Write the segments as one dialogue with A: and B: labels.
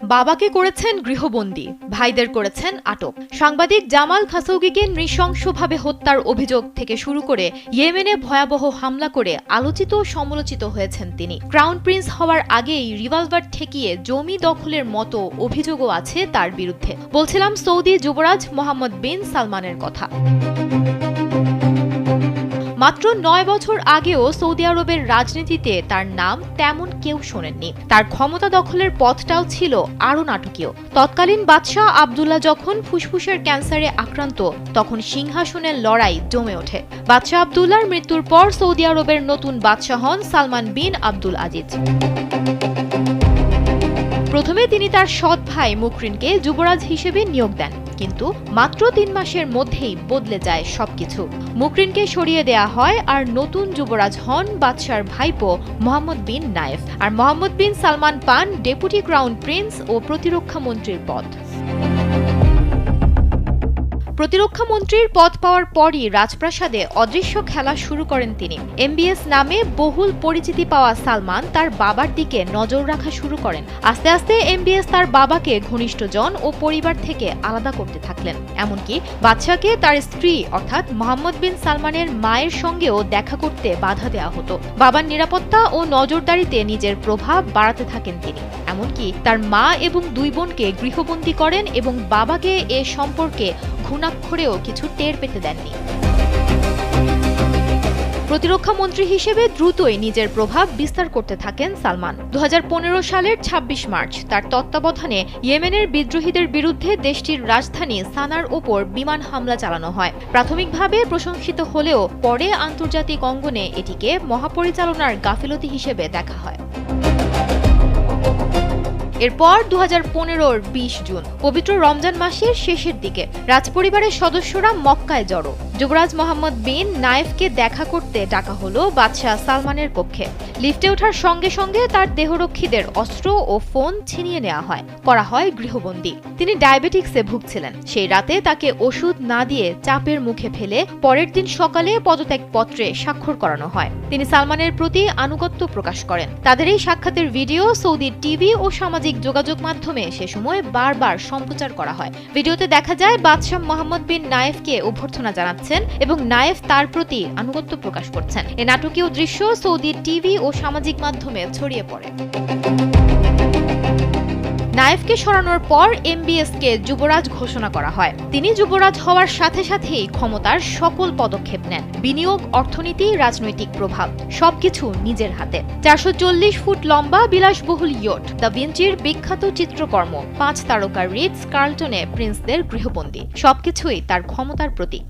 A: বাবাকে করেছেন গৃহবন্দী, ভাইদের করেছেন আটক। সাংবাদিক জামাল খাসৌগিকে নৃশংসভাবে হত্যার অভিযোগ থেকে শুরু করে ইয়েমেনে ভয়াবহ হামলা করে আলোচিত সমালোচিত হয়েছেন তিনি। ক্রাউন প্রিন্স হওয়ার আগেই রিভলভার ঠেকিয়ে জমি দখলের মতো অভিযোগও আছে তার বিরুদ্ধে। বলছিলাম সৌদি যুবরাজ মোহাম্মদ বিন সালমানের কথা। মাত্র নয় বছর আগেও সৌদি আরবের রাজনীতিতে তার নাম তেমন কেউ শোনেননি। তার ক্ষমতা দখলের পথটাও ছিল আরও নাটকীয়। তৎকালীন বাদশাহ আবদুল্লাহ যখন ফুসফুসের ক্যান্সারে আক্রান্ত, তখন সিংহাসনের লড়াই জমে ওঠে। বাদশাহ আবদুল্লার মৃত্যুর পর সৌদি আরবের নতুন বাদশাহ হন সালমান বিন আব্দুল আজিজ। প্রথমে তিনি তার সৎ ভাই মুকরিনকে যুবরাজ হিসেবে নিয়োগ দেন। কিন্তু মাত্র তিন মাসের মধ্যেই বদলে যায় সবকিছু। মুকরিনকে সরিয়ে দেয়া হয় আর নতুন যুবরাজ হন বাদশার ভাইপো মোহাম্মদ বিন নায়েফ। আর মোহাম্মদ বিন সালমান পান ডেপুটি ক্রাউন প্রিন্স ও প্রতিরক্ষা মন্ত্রীর পদ। প্রতিরক্ষা মন্ত্রীর পদ পাওয়ার পরই রাজপ্রাসাদে অদৃশ্য খেলা শুরু করেন তিনি। এমবিএস নামে বহুল পরিচিতি পাওয়া সালমান তার বাবার দিকে নজর রাখা শুরু করেন। আস্তে আস্তে এমবিএস তার বাবাকে ঘনিষ্ঠজন ও পরিবার থেকে আলাদা করতে থাকলেন। এমনকি বাদশাকে তার স্ত্রী অর্থাৎ মোহাম্মদ বিন সালমানের মায়ের সঙ্গেও দেখা করতে বাধা দেওয়া হতো। বাবার নিরাপত্তা ও নজরদারিতে নিজের প্রভাব বাড়াতে থাকেন তিনি। এমনকি তার মা এবং দুই বোনকে গৃহবন্দী করেন এবং বাবাকে এ সম্পর্কে ঘুণাক্ষরেও কিছু টের পেতে দেননি। প্রতিরক্ষা মন্ত্রী হিসেবে দ্রুতই নিজের প্রভাব বিস্তার করতে থাকেন সালমান। দু সালের ২৬ মার্চ তার তত্ত্বাবধানে ইয়েমেনের বিদ্রোহীদের বিরুদ্ধে দেশটির রাজধানী সানার ওপর বিমান হামলা চালানো হয়। প্রাথমিকভাবে প্রশংসিত হলেও পরে আন্তর্জাতিক অঙ্গনে এটিকে মহাপরিচালনার গাফিলতি হিসেবে দেখা হয়। এরপর দু হাজার পনেরোর বিশ জুন, পবিত্র রমজান মাসের শেষের দিকে রাজপরিবারের সদস্যরা মক্কায় জড়ো। যুবরাজ মোহাম্মদ বিন নায়েফকে দেখা করতে ডাকা হলো বাদশাহ সালমানের কক্ষে লিফটে ওঠার সঙ্গে সঙ্গে তার দেহরক্ষীদের অস্ত্র ও ফোন ছিনিয়ে নেওয়া হয়। করা হয় গৃহবন্দী। তিনি ডায়াবেটিক্সে ভুগছিলেন। সেই রাতে তাকে ওষুধ না দিয়ে চাপের মুখে ফেলে পরের দিন সকালে পদত্যাগ পত্রে স্বাক্ষর করানো হয়। তিনি সালমানের প্রতি আনুগত্য প্রকাশ করেন। তাদের এই সাক্ষাতের ভিডিও সৌদি টিভি ও সামাজিক যোগাযোগ মাধ্যমে সে সময় বারবার সম্প্রচার করা হয়। ভিডিওতে দেখা যায়, বাদশাহ মোহাম্মদ বিন নায়েফকে অভ্যর্থনা জানাচ্ছেন এবং নায়েফ তার প্রতি আনুগত্য প্রকাশ করছেন। এ নাটকীয় দৃশ্য সৌদি টিভি ও সামাজিক মাধ্যমে ছড়িয়ে পড়ে। নায়েফকে সরানোর পর এমবিএস কে যুবরাজ ঘোষণা করা হয়। তিনি যুবরাজ হওয়ার সাথে সাথেই ক্ষমতার সকল পদক্ষেপ নেন। বিনিয়োগ, অর্থনীতি, রাজনৈতিক প্রভাব, সবকিছু নিজের হাতে। চারশো চল্লিশ ফুট লম্বা, বিলাসবহুল ইয়ট, দ্য ভিঞ্চির বিখ্যাত চিত্রকর্ম, পাঁচ তারকার রিটস, কার্লটনে প্রিন্সদের গৃহবন্দী। সবকিছুই তার ক্ষমতার প্রতীক।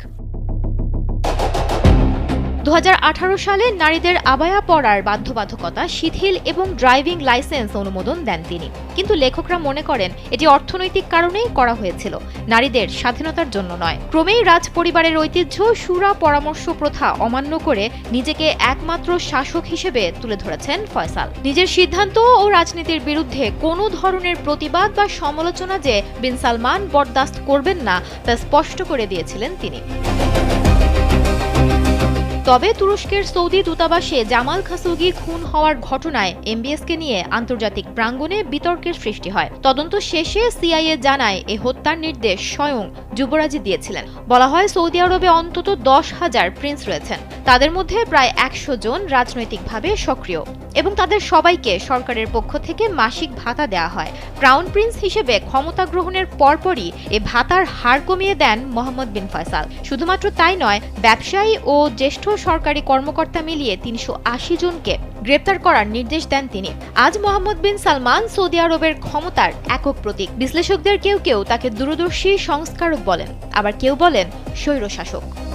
A: দু হাজার আঠারো সালে নারীদের আবায়া পড়ার বাধ্যবাধকতা, শিথিল এবং ড্রাইভিং লাইসেন্স অনুমোদন দেন তিনি। কিন্তু লেখকরা মনে করেন, এটি অর্থনৈতিক কারণেই করা হয়েছিল। নারীদের স্বাধীনতার জন্য নয়। ক্রমেই রাজ পরিবারের ঐতিহ্য, সুরা পরামর্শ প্রথা অমান্য করে নিজেকে একমাত্র শাসক হিসেবে তুলে ধরেছেন ফয়সাল। নিজের সিদ্ধান্ত ও রাজনীতির বিরুদ্ধে কোনো ধরনের প্রতিবাদ বা সমালোচনা যে বিন সালমান বরদাস্ত করবেন না, তা স্পষ্ট করে দিয়েছিলেন তিনি। তবে তুরস্কের সৌদি দূতাবাসে জামাল খাসুগি খুন হওয়ার ঘটনায় এমবিএসকে নিয়ে আন্তর্জাতিক প্রাঙ্গণে বিতর্কের সৃষ্টি হয়। তদন্ত শেষে সিআইএ জানায়, এ হত্যার নির্দেশ স্বয়ং যুবরাজি দিয়েছিলেন। বলা হয় সৌদি আরবে অন্তত দশ হাজার প্রিন্স রয়েছেন। তাদের মধ্যে প্রায় একশো জন রাজনৈতিকভাবে সক্রিয় এবং তাদের সবাইকে সরকারের পক্ষ থেকে মাসিক ভাতা দেওয়া হয়। ক্রাউন প্রিন্স হিসেবে ক্ষমতা গ্রহণের পরপরই এ ভাতার হার কমিয়ে দেন মোহাম্মদ বিন ফয়সাল। শুধুমাত্র তাই নয়, ব্যবসায়ী ও জ্যেষ্ঠ সরকারি কর্মকর্তা মিলিয়ে তিনশো আশি জনকে গ্রেপ্তার করার নির্দেশ দেন তিনি। আজ মোহাম্মদ বিন সালমান সৌদি আরবের ক্ষমতার একক প্রতীক। বিশ্লেষকদের কেউ কেউ তাকে দূরদর্শী সংস্কারক বলেন। আবার কেউ বলেন, স্বৈরশাসক।